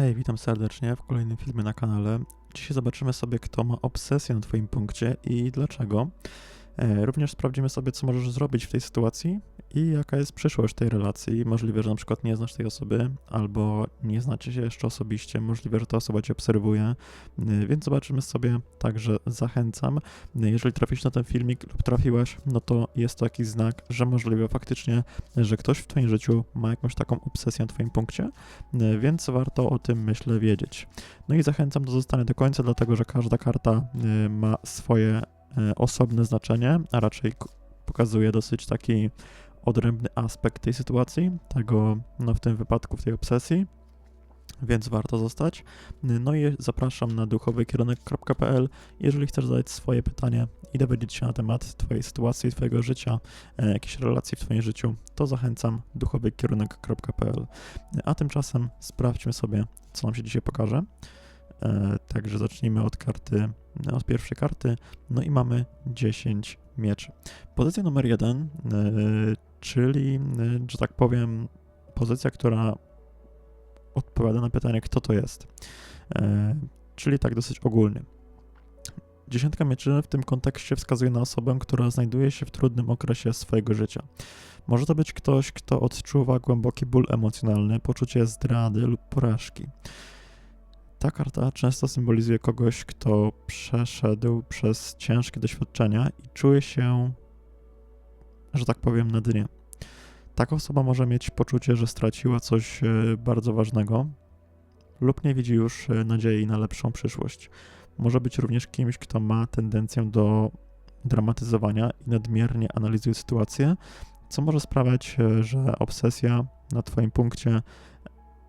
Hej, witam serdecznie w kolejnym filmie na kanale. Dzisiaj zobaczymy sobie, kto ma obsesję na Twoim punkcie i dlaczego. E, Również sprawdzimy sobie, co możesz zrobić w tej sytuacji i jaka jest przyszłość tej relacji. Możliwe, że na przykład nie znasz tej osoby, albo nie znacie się jeszcze osobiście, możliwe, że ta osoba Cię obserwuje, E, więc zobaczymy sobie. Także zachęcam. E, Jeżeli trafisz na ten filmik lub trafiłaś, no to jest to jakiś znak, że możliwe faktycznie, że ktoś w Twoim życiu ma jakąś taką obsesję na Twoim punkcie, e, więc warto o tym, myślę, wiedzieć. No i zachęcam do zostania do końca, dlatego że każda karta y, ma swoje y, osobne znaczenie, a raczej pokazuje dosyć taki odrębny aspekt tej sytuacji, tego no w tym wypadku w tej obsesji. Więc warto zostać. No i zapraszam na duchowykierunek.pl, jeżeli chcesz zadać swoje pytanie i dowiedzieć się na temat Twojej sytuacji, Twojego życia, e, jakiejś relacji w Twoim życiu, to zachęcam duchowykierunek.pl. A tymczasem sprawdźmy sobie, co nam się dzisiaj pokaże. E, także zacznijmy od karty, od pierwszej karty. No i mamy 10 mieczy. Pozycja numer jeden, e, czyli, e, że tak powiem, pozycja, która odpowiada na pytanie, kto to jest. E, czyli tak dosyć ogólnie. Dziesiątka mieczy w tym kontekście wskazuje na osobę, która znajduje się w trudnym okresie swojego życia. Może to być ktoś, kto odczuwa głęboki ból emocjonalny, poczucie zdrady lub porażki. Ta karta często symbolizuje kogoś, kto przeszedł przez ciężkie doświadczenia i czuje się, że tak powiem, na dnie. Taka osoba może mieć poczucie, że straciła coś e, bardzo ważnego lub nie widzi już e, nadziei na lepszą przyszłość. Może być również kimś, kto ma tendencję do dramatyzowania i nadmiernie analizuje sytuację, co może sprawiać, e, że obsesja na Twoim punkcie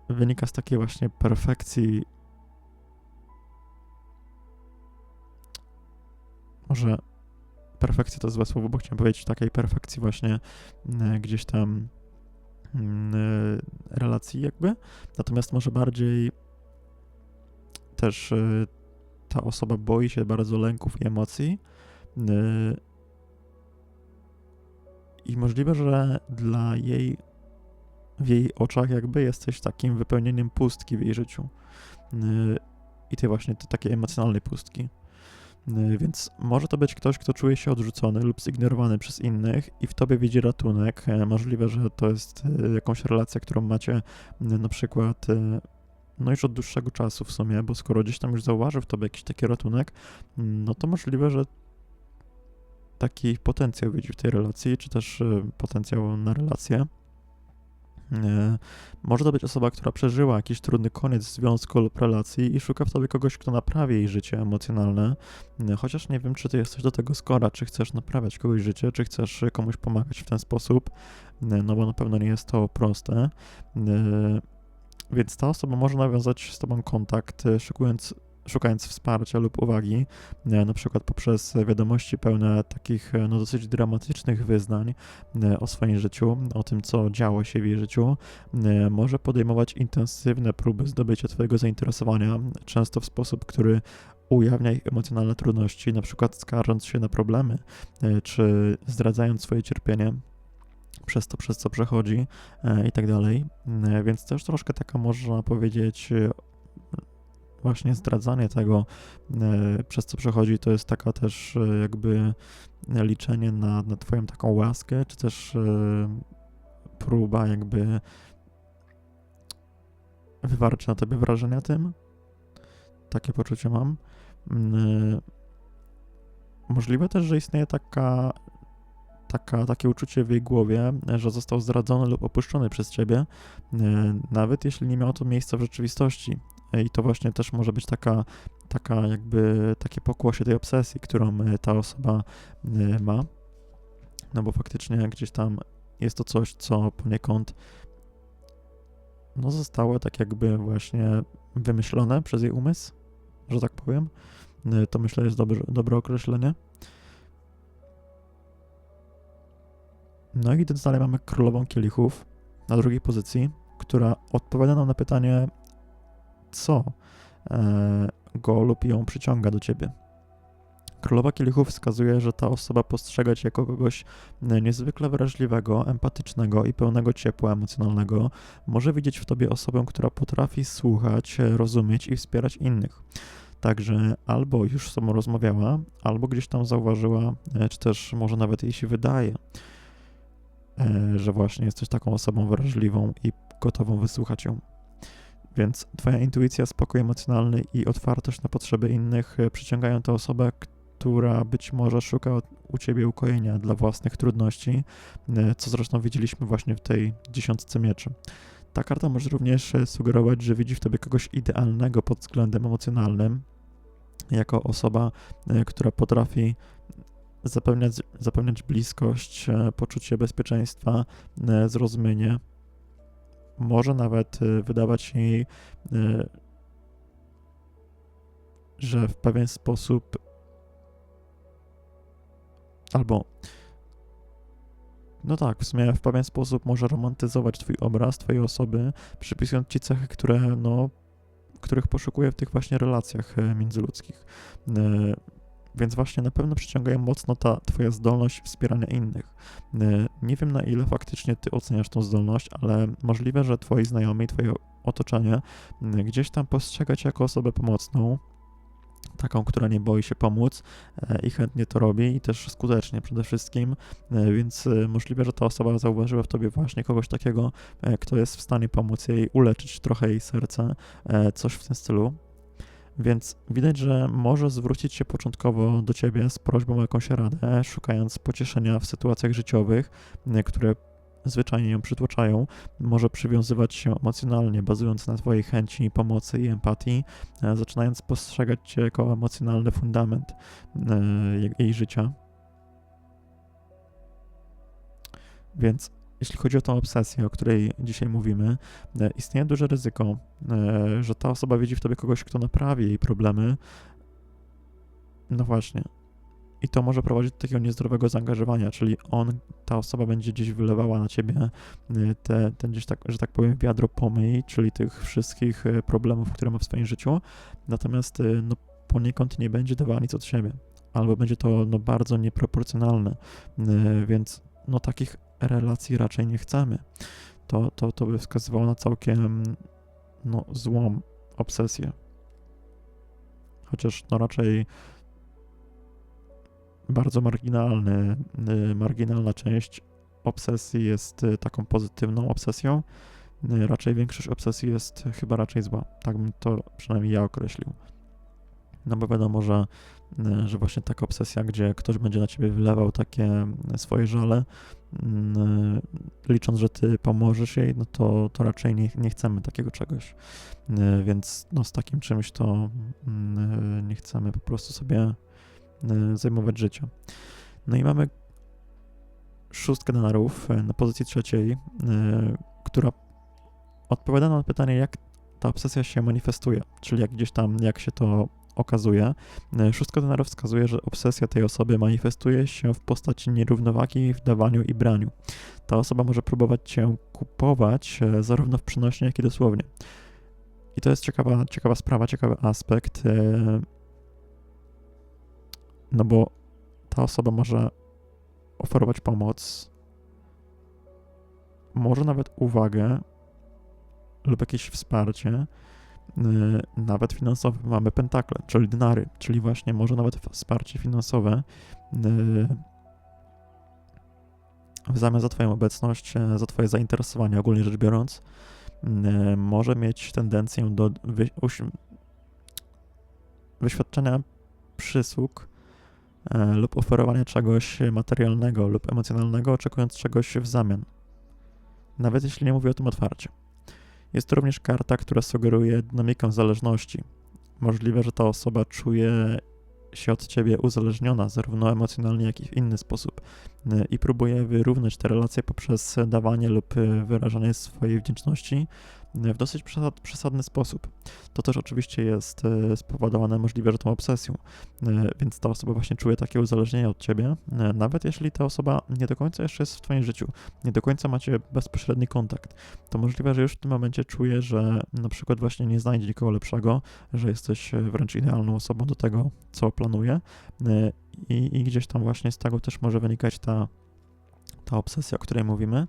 wynika z takiej właśnie perfekcji. Może perfekcja to złe słowo, bo chciałem powiedzieć takiej perfekcji właśnie e, gdzieś tam mm, e, relacji jakby. Natomiast może bardziej też e, ta osoba boi się bardzo lęków i emocji. e, I możliwe, że dla jej, w jej oczach jakby jesteś takim wypełnieniem pustki w jej życiu. I tej właśnie tej takiej emocjonalnej pustki. Y, Więc może to być ktoś, kto czuje się odrzucony lub zignorowany przez innych i w tobie widzi ratunek. E, Możliwe, że to jest e, jakąś relację, którą macie e, na przykład e, no już od dłuższego czasu w sumie, bo skoro gdzieś tam już zauważył w tobie jakiś taki ratunek, mm, no to możliwe, że taki potencjał widzi w tej relacji, czy też potencjał na relację. E, Może to być osoba, która przeżyła jakiś trudny koniec związku lub relacji i szuka w tobie kogoś, kto naprawi jej życie emocjonalne. E, Chociaż nie wiem, czy ty jesteś do tego skora, czy chcesz naprawiać kogoś życie, czy chcesz komuś pomagać w ten sposób, e, no bo na pewno nie jest to proste. Więc ta osoba może nawiązać z tobą kontakt, szukując szukając wsparcia lub uwagi, e, na przykład poprzez wiadomości pełne takich e, no, dosyć dramatycznych wyznań e, o swoim życiu, o tym, co działo się w jej życiu, może podejmować intensywne próby zdobycia Twojego zainteresowania, często w sposób, który ujawnia ich emocjonalne trudności, na przykład skarżąc się na problemy, czy zdradzając swoje cierpienie przez to, przez co przechodzi i tak dalej. Więc też troszkę taka można powiedzieć właśnie zdradzanie tego, e, przez co przechodzi, to jest taka też e, jakby liczenie na, na twoją taką łaskę, czy też e, próba jakby wywarcia na tobie wrażenia tym. Takie poczucie mam. Mm, Możliwe też, że istnieje taka, taka, takie uczucie w jej głowie, że został zdradzony lub opuszczony przez ciebie, nawet jeśli nie miało to miejsca w rzeczywistości. I to właśnie też może być taka, taka jakby takie pokłosie tej obsesji, którą e, ta osoba e, ma. No bo faktycznie gdzieś tam jest to coś, co poniekąd no zostało tak jakby właśnie wymyślone przez jej umysł, że tak powiem. E, To myślę jest dobre, dobre określenie. No i dalej mamy królową kielichów na drugiej pozycji, która odpowiada nam na pytanie, co e, go lub ją przyciąga do ciebie. Królowa Kielichów wskazuje, że ta osoba postrzega cię jako kogoś e, niezwykle wrażliwego, empatycznego i pełnego ciepła emocjonalnego. Może widzieć w tobie osobę, która potrafi słuchać, e, rozumieć i wspierać innych. Także albo już z sobą rozmawiała, albo gdzieś tam zauważyła, czy też może nawet jej się wydaje, że właśnie jesteś taką osobą wrażliwą i gotową wysłuchać ją. Więc Twoja intuicja, spokój emocjonalny i otwartość na potrzeby innych przyciągają tę osobę, która być może szuka u ciebie ukojenia dla własnych trudności, e, co zresztą widzieliśmy właśnie w tej dziesiątce mieczy. Ta karta może również e, sugerować, że widzi w tobie kogoś idealnego pod względem emocjonalnym, jako osoba, e, która potrafi zapewniać, zapewniać bliskość, poczucie bezpieczeństwa, zrozumienie. Może nawet wydawać się jej, że w pewien sposób Albo no tak, w sumie w pewien sposób może romantyzować twój obraz, twojej osoby, przypisując ci cechy, które, no, których poszukuje w tych właśnie relacjach e, międzyludzkich. E, więc właśnie na pewno przyciągają mocno ta twoja zdolność wspierania innych. E, nie wiem na ile faktycznie ty oceniasz tą zdolność, ale możliwe, że twoi znajomi, twoje otoczenie gdzieś tam postrzega cię jako osobę pomocną, taką, która nie boi się pomóc e, i chętnie to robi i też skutecznie przede wszystkim, e, więc e, możliwe, że ta osoba zauważyła w tobie właśnie kogoś takiego, kto jest w stanie pomóc jej uleczyć trochę jej serce, coś w tym stylu. Więc widać, że może zwrócić się początkowo do ciebie z prośbą o jakąś radę, szukając pocieszenia w sytuacjach życiowych, które zwyczajnie ją przytłaczają, może przywiązywać się emocjonalnie, bazując na Twojej chęci pomocy i empatii, e, zaczynając postrzegać Cię jako emocjonalny fundament e, jej życia. Więc jeśli chodzi o tą obsesję, o której dzisiaj mówimy, e, istnieje duże ryzyko, że ta osoba widzi w tobie kogoś, kto naprawi jej problemy. No właśnie, i to może prowadzić do takiego niezdrowego zaangażowania, czyli on, ta osoba będzie gdzieś wylewała na ciebie y, te, ten gdzieś tak, że tak powiem, wiadro pomyj, czyli tych wszystkich problemów, które ma w swoim życiu, natomiast no, poniekąd nie będzie dawała nic od siebie, albo będzie to no, bardzo nieproporcjonalne, więc no, takich relacji raczej nie chcemy. To, to, to by wskazywało na całkiem no, złą obsesję. Chociaż no raczej bardzo marginalny, y, marginalna część obsesji jest y, taką pozytywną obsesją. Y, raczej większość obsesji jest chyba raczej zła. Tak bym to przynajmniej ja określił. No bo wiadomo, że, że właśnie taka obsesja, gdzie ktoś będzie na ciebie wylewał takie swoje żale, licząc, że ty pomożesz jej, no to, to raczej nie, nie chcemy takiego czegoś. Więc no, z takim czymś to nie chcemy po prostu sobie E, zajmować życia. No i mamy szóstkę denarów e, na pozycji trzeciej, e, która odpowiada na pytanie, jak ta obsesja się manifestuje, czyli jak gdzieś tam, jak się to okazuje. Szóstka denarów wskazuje, że obsesja tej osoby manifestuje się w postaci nierównowagi w dawaniu i braniu. Ta osoba może próbować cię kupować zarówno w przenośnie, jak i dosłownie. I to jest ciekawa, ciekawa sprawa, ciekawy aspekt. No bo ta osoba może oferować pomoc, może nawet uwagę lub jakieś wsparcie, nawet finansowe. Mamy pentakle, czyli denary, czyli właśnie może nawet wsparcie finansowe yy, w zamian za Twoją obecność, yy, za Twoje zainteresowanie, ogólnie rzecz biorąc, może mieć tendencję do wy, wyświadczenia przysług E, lub oferowania czegoś materialnego lub emocjonalnego, oczekując czegoś w zamian. Nawet jeśli nie mówię o tym otwarcie. Jest to również karta, która sugeruje dynamikę zależności. Możliwe, że ta osoba czuje się od ciebie uzależniona, zarówno emocjonalnie, jak i w inny sposób, e, i próbuje wyrównać te relacje poprzez dawanie lub wyrażanie swojej wdzięczności, w dosyć przesad, przesadny sposób. To też oczywiście jest e, spowodowane możliwe, że tą obsesją, e, więc ta osoba właśnie czuje takie uzależnienie od ciebie, e, nawet jeśli ta osoba nie do końca jeszcze jest w twoim życiu, nie do końca macie bezpośredni kontakt, to możliwe, że już w tym momencie czuje, że na przykład właśnie nie znajdzie nikogo lepszego, że jesteś wręcz idealną osobą do tego, co planuje. I, i gdzieś tam właśnie z tego też może wynikać ta ta obsesja, o której mówimy,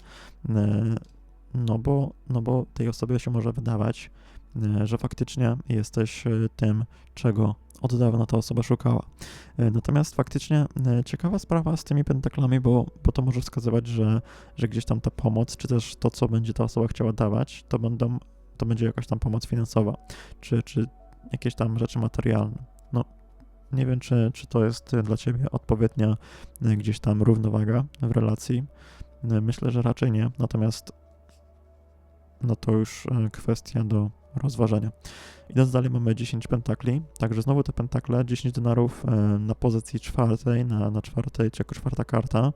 no bo, no bo tej osobie się może wydawać, e, że faktycznie jesteś e, tym, czego od dawna ta osoba szukała. E, natomiast faktycznie ciekawa sprawa z tymi pentaklami, bo, bo to może wskazywać, że, że gdzieś tam ta pomoc, czy też to, co będzie ta osoba chciała dawać, to, będą, to będzie jakaś tam pomoc finansowa, czy, czy jakieś tam rzeczy materialne. No, nie wiem, czy, czy to jest dla ciebie odpowiednia gdzieś tam równowaga w relacji. Myślę, że raczej nie. Natomiast no to już e, kwestia do rozważenia. Idąc dalej mamy 10 pentakli, także znowu te pentakle, 10 denarów e, na pozycji czwartej, na, na czwartej, czy jako czwarta karta,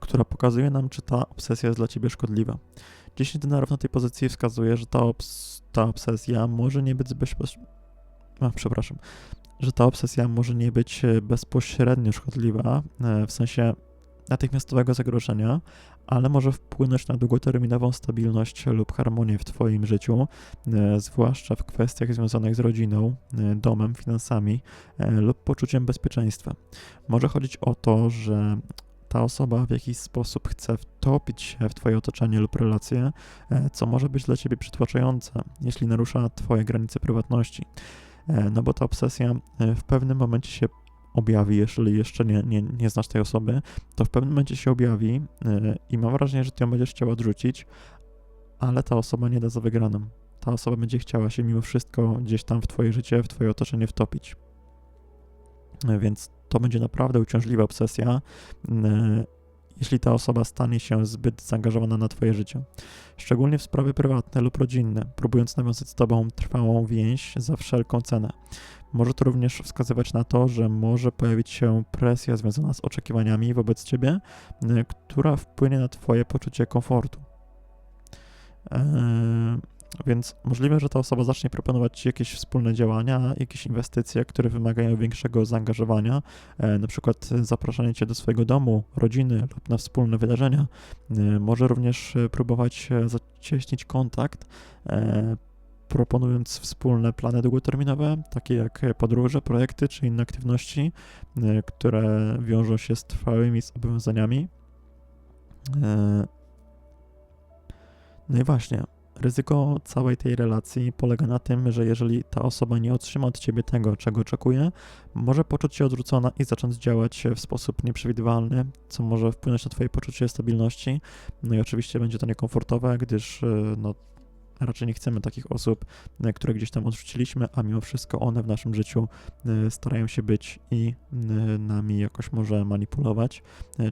która pokazuje nam, czy ta obsesja jest dla ciebie szkodliwa. 10 denarów na tej pozycji wskazuje, że ta, obs ta obsesja może nie być bezpośrednio, przepraszam, że ta obsesja może nie być e, bezpośrednio szkodliwa, w sensie natychmiastowego zagrożenia, ale może wpłynąć na długoterminową stabilność lub harmonię w Twoim życiu, e, zwłaszcza w kwestiach związanych z rodziną, e, domem, finansami e, lub poczuciem bezpieczeństwa. Może chodzić o to, że ta osoba w jakiś sposób chce wtopić się w Twoje otoczenie lub relacje, co może być dla Ciebie przytłaczające, jeśli narusza Twoje granice prywatności. No bo ta obsesja w pewnym momencie się objawi, jeżeli jeszcze nie, nie, nie znasz tej osoby, to w pewnym momencie się objawi yy, i mam wrażenie, że ty ją będziesz chciał odrzucić, ale ta osoba nie da za wygraną. Ta osoba będzie chciała się mimo wszystko gdzieś tam w twoje życie, w twoje otoczenie wtopić. Yy, więc to będzie naprawdę uciążliwa obsesja. Jeśli ta osoba stanie się zbyt zaangażowana na Twoje życie, szczególnie w sprawy prywatne lub rodzinne, próbując nawiązać z Tobą trwałą więź za wszelką cenę. Może to również wskazywać na to, że może pojawić się presja związana z oczekiwaniami wobec ciebie, y, która wpłynie na twoje poczucie komfortu. Eee, więc możliwe, że ta osoba zacznie proponować jakieś wspólne działania, jakieś inwestycje, które wymagają większego zaangażowania, e, na przykład zapraszanie cię do swojego domu, rodziny lub na wspólne wydarzenia. E, może również próbować zacieśnić kontakt, e, proponując wspólne plany długoterminowe, takie jak podróże, projekty czy inne aktywności, e, które wiążą się z trwałymi zobowiązaniami. E, no i właśnie, ryzyko całej tej relacji polega na tym, że jeżeli ta osoba nie otrzyma od ciebie tego, czego oczekuje, może poczuć się odrzucona i zacząć działać w sposób nieprzewidywalny, co może wpłynąć na twoje poczucie stabilności. No i oczywiście będzie to niekomfortowe, gdyż e, no, Raczej nie chcemy takich osób, e, które gdzieś tam odrzuciliśmy, a mimo wszystko one w naszym życiu e, starają się być i e, nami jakoś może manipulować,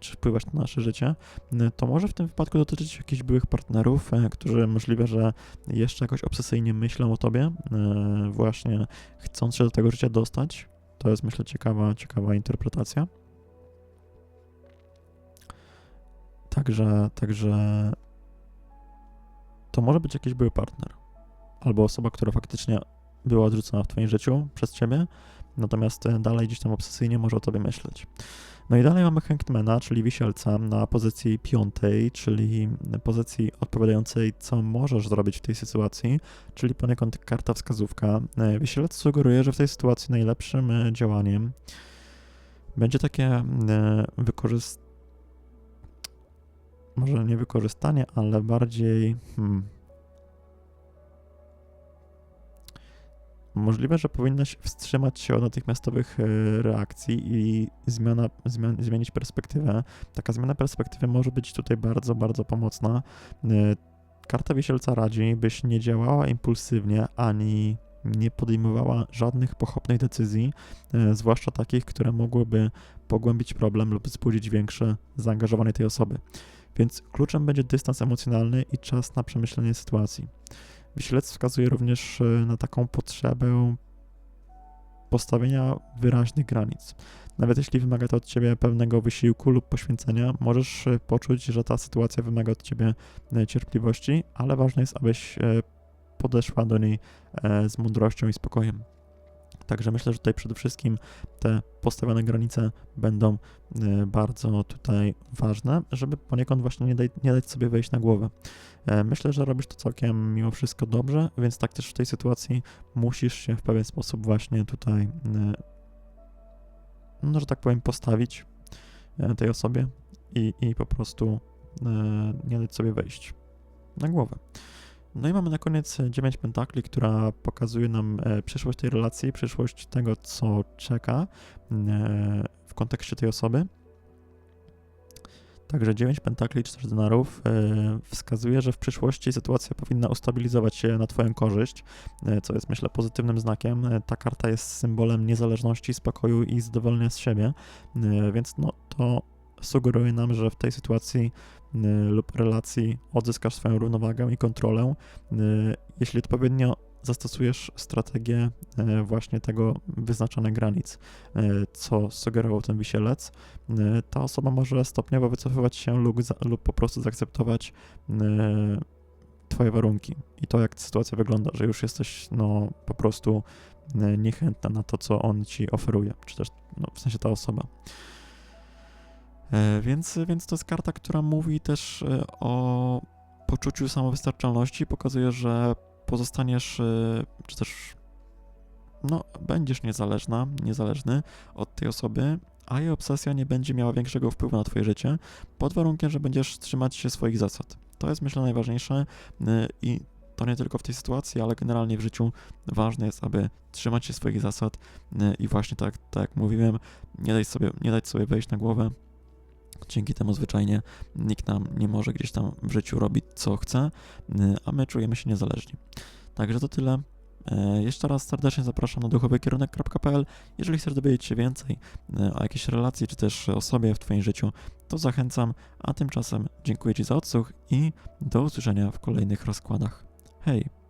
czy wpływać na nasze życie. To może w tym wypadku dotyczyć jakichś byłych partnerów, którzy możliwe, że jeszcze jakoś obsesyjnie myślą o tobie, właśnie chcąc się do tego życia dostać. To jest myślę ciekawa, ciekawa interpretacja. Także, także to może być jakiś były partner albo osoba, która faktycznie była odrzucona w twoim życiu przez ciebie, natomiast e, dalej gdzieś tam obsesyjnie może o tobie myśleć. No i dalej mamy Hangmana, czyli wisielca na pozycji piątej, czyli pozycji odpowiadającej, co możesz zrobić w tej sytuacji, czyli poniekąd karta wskazówka. E, wisielec sugeruje, że w tej sytuacji najlepszym e, działaniem będzie takie wykorzystanie może nie wykorzystanie, ale bardziej. Hmm, możliwe, że powinnaś wstrzymać się od natychmiastowych e, reakcji i zmiana, zmian, zmienić perspektywę. Taka zmiana perspektywy może być tutaj bardzo, bardzo pomocna. E, karta wisielca radzi, byś nie działała impulsywnie ani nie podejmowała żadnych pochopnych decyzji, e, zwłaszcza takich, które mogłyby pogłębić problem lub wzbudzić większe zaangażowanie tej osoby. Więc kluczem będzie dystans emocjonalny i czas na przemyślenie sytuacji. Wisielec wskazuje również e, na taką potrzebę postawienia wyraźnych granic. Nawet jeśli wymaga to od ciebie pewnego wysiłku lub poświęcenia, możesz e, poczuć, że ta sytuacja wymaga od ciebie e, cierpliwości, ale ważne jest, abyś podeszła do niej z mądrością i spokojem. Także myślę, że tutaj przede wszystkim te postawione granice będą e, bardzo tutaj ważne, żeby poniekąd właśnie nie, daj, nie dać sobie wejść na głowę. E, Myślę, że robisz to całkiem mimo wszystko dobrze, więc tak też w tej sytuacji musisz się w pewien sposób właśnie tutaj, e, no że tak powiem, postawić e, tej osobie i, i po prostu e, nie dać sobie wejść na głowę. No i mamy na koniec 9 pentakli, która pokazuje nam e, przyszłość tej relacji, przyszłość tego, co czeka e, w kontekście tej osoby. Także 9 pentakli, 4 denarów e, wskazuje, że w przyszłości sytuacja powinna ustabilizować się na Twoją korzyść, e, co jest myślę pozytywnym znakiem. E, ta karta jest symbolem niezależności, spokoju i zadowolenia z siebie, e, więc no to sugeruje nam, że w tej sytuacji y, lub relacji odzyskasz swoją równowagę i kontrolę, y, jeśli odpowiednio zastosujesz strategię y, właśnie tego wyznaczonych granic, co sugerował ten wisielec, ta osoba może stopniowo wycofywać się lub, lub po prostu zaakceptować twoje warunki i to, jak sytuacja wygląda, że już jesteś no po prostu niechętna na to, co on ci oferuje, czy też no, w sensie ta osoba. E, Więc, więc to jest karta, która mówi też e, o poczuciu samowystarczalności, pokazuje, że pozostaniesz, e, czy też no, będziesz niezależna, niezależny od tej osoby, a jej obsesja nie będzie miała większego wpływu na twoje życie, pod warunkiem, że będziesz trzymać się swoich zasad. To jest myślę najważniejsze i to nie tylko w tej sytuacji, ale generalnie w życiu ważne jest, aby trzymać się swoich zasad i właśnie tak, tak jak mówiłem, nie dać sobie, nie dać sobie wejść na głowę, Dzięki temu zwyczajnie nikt nam nie może gdzieś tam w życiu robić co chce, y, a my czujemy się niezależni. Także to tyle. E, Jeszcze raz serdecznie zapraszam na duchowykierunek.pl. Jeżeli chcesz dowiedzieć się więcej e, o jakiejś relacji, czy też osobie w Twoim życiu, to zachęcam, a tymczasem dziękuję Ci za odsłuch i do usłyszenia w kolejnych rozkładach. Hej!